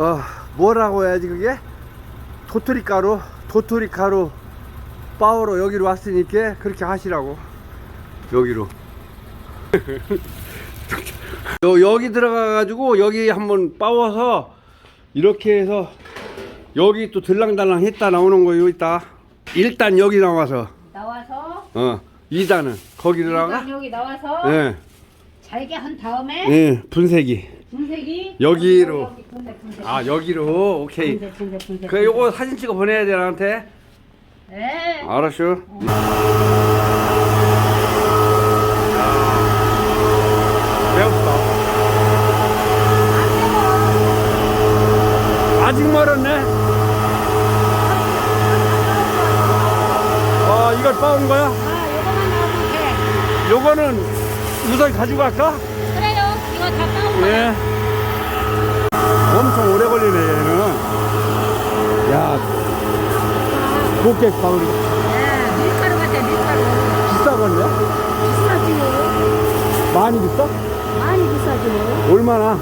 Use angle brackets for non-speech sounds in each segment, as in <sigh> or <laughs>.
어, 뭐라고 해야지 그게? 도토리 가루, 도토리 가루 빠우러 여기로 왔으니까 그렇게 하시라고. 여기로. <laughs> 요, 여기 들어가 가지고 여기 한번 빠워서 이렇게 해서 여기 또 들랑달랑 했다 나오는 거요 있다. 일단 여기 나와서 나와서 어 2단은 거기 들어가. 여기 나와서 예, 잘게 한 다음에 예, 분쇄기. 분쇄기 여기로. 여기 아 여기로 오케이. 분쇄 분쇄 분쇄 그 요거 사진 찍어 보내야 돼 나한테. 네 알았어. 배웠다. 아직 멀었네. 아 이걸 빠온 거야? 아 요거만 나오면 돼 요거는 우선 가지고 갈까? 예. 엄청 오래 걸리네 얘는. 야, 곱게 빠우리 네 밀가루 같아 밀가루 비싸건데? 비싸지 많이 비싸? 많이 비싸지 얼마나?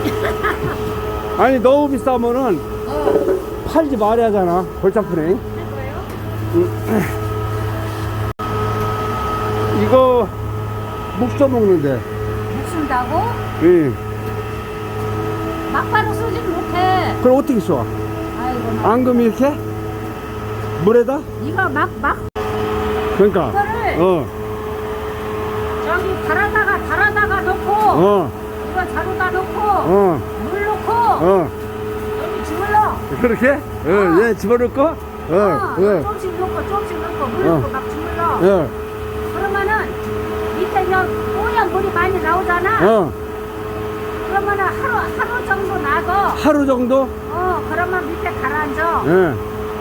<laughs> 아니 너무 비싸면은 어 팔지 말아야잖아 골짜프네 할 거예요? 이거 묵서 먹는데 묵순다고? 예. 막바로 쓰지는 못해 그럼 어떻게 써? 아이고 막 앙금 이렇게? 물에다? 이거 막막 그러니까 이거를 어, 저기 달아다가 달아다가 넣고 어, 이거 자루다 넣고 어, 물 넣고 어 여기 주물러 그렇게? 어, 얘 집어넣고? 어, 어, 어, 조금씩 넣고 조금씩 넣고 물 어. 넣고 막 주물러 어, 그러면은 밑에 저 뽀얀 물이 많이 나오잖아 어 그러면은 하루 하루 정도 나고 하루 정도? 어 그러면 밑에 가라앉아 예,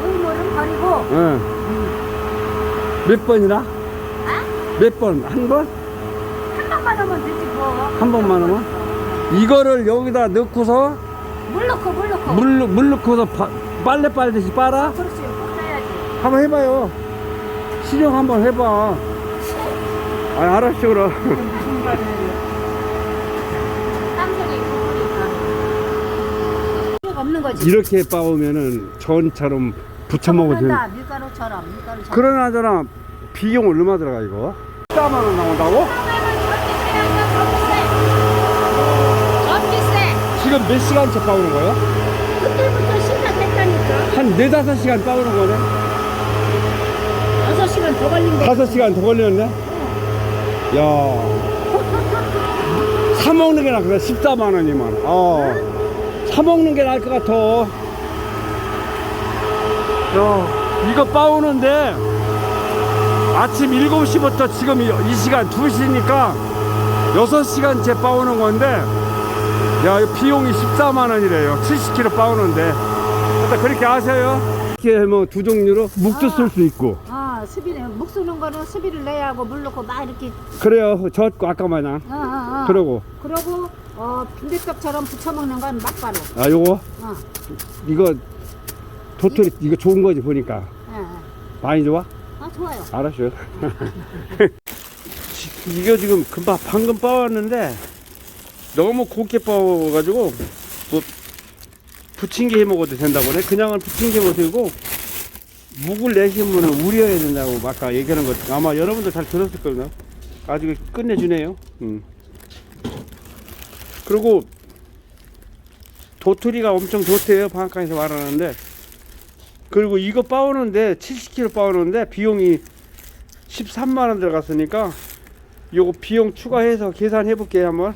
의물은 버리고 예. 몇 번이나? 아? 몇 번? 한 번? 한 번만 하면 되지 뭐. 한 번만 하면? 이거를 여기다 넣고서 물 넣고 물 넣고. 물, 물 넣고서 바- 빨래 빨듯이 빨아? 그렇지. 끓여야지. 한번 해봐요. 시정 한번 해봐. 아, 알았어, 그럼. 땀소리. 없는 거지. 이렇게 빠오면은 전처럼 부쳐 먹어도 돼. 그런다. 밀가루처럼 밀가루처럼. 그러나 저나 비용 얼마 들어가, 이거? 14만 원 나온다고? 지금 몇 시간째 빠오는 거예요? 그때부터 시작했다니까. 한 4, 5시간 빠오는 거네? 6시간 더 걸린대. 5시간 더 걸렸네? 야. 사먹는 게 낫겠다. 14만 원이면. 어. 사먹는 게 나을 것 같아. 야, 이거 빠오는데 아침 7시부터 지금 이- 이 시간 2시니까 6시간째 빠오는 건데 야, 이 비용이 14만 원이래요. 70kg 빠오는데. 일단 그렇게 아세요? 이렇게 뭐두 종류로 묵도 쓸 수 있고. 아, 수비를 묵 쓰는 거는 수비를 내야 하고 물 넣고 막 이렇게 그래요. 저 아까 마냥. 어, 어, 어. 그러고 그러고 어, 빈대떡처럼 부쳐 먹는 건 막바로. 아 요거 어. 이거 도토리 이거 좋은 거지 보니까 예, 예. 많이 좋아? 아, 좋아요. 알았어요. <laughs> 이거 지금 금방 방금 빠왔는데 너무 곱게 빠워가지고 뭐 부침개 해 먹어도 된다고 그래. 그냥은 부침개 못 되고 묵을 내시면 우려야 된다고 아까 얘기하는 것 아마 여러분도 잘 들었을 거예요. 아주 끝내주네요. 음. 그리고 도토리가 엄청 좋대요. 방앗간에서 말하는데 그리고 이거 빠오는데 70kg 빠오는데 비용이 13만 원 들어갔으니까 요거 비용 추가해서 계산해 볼게요 한번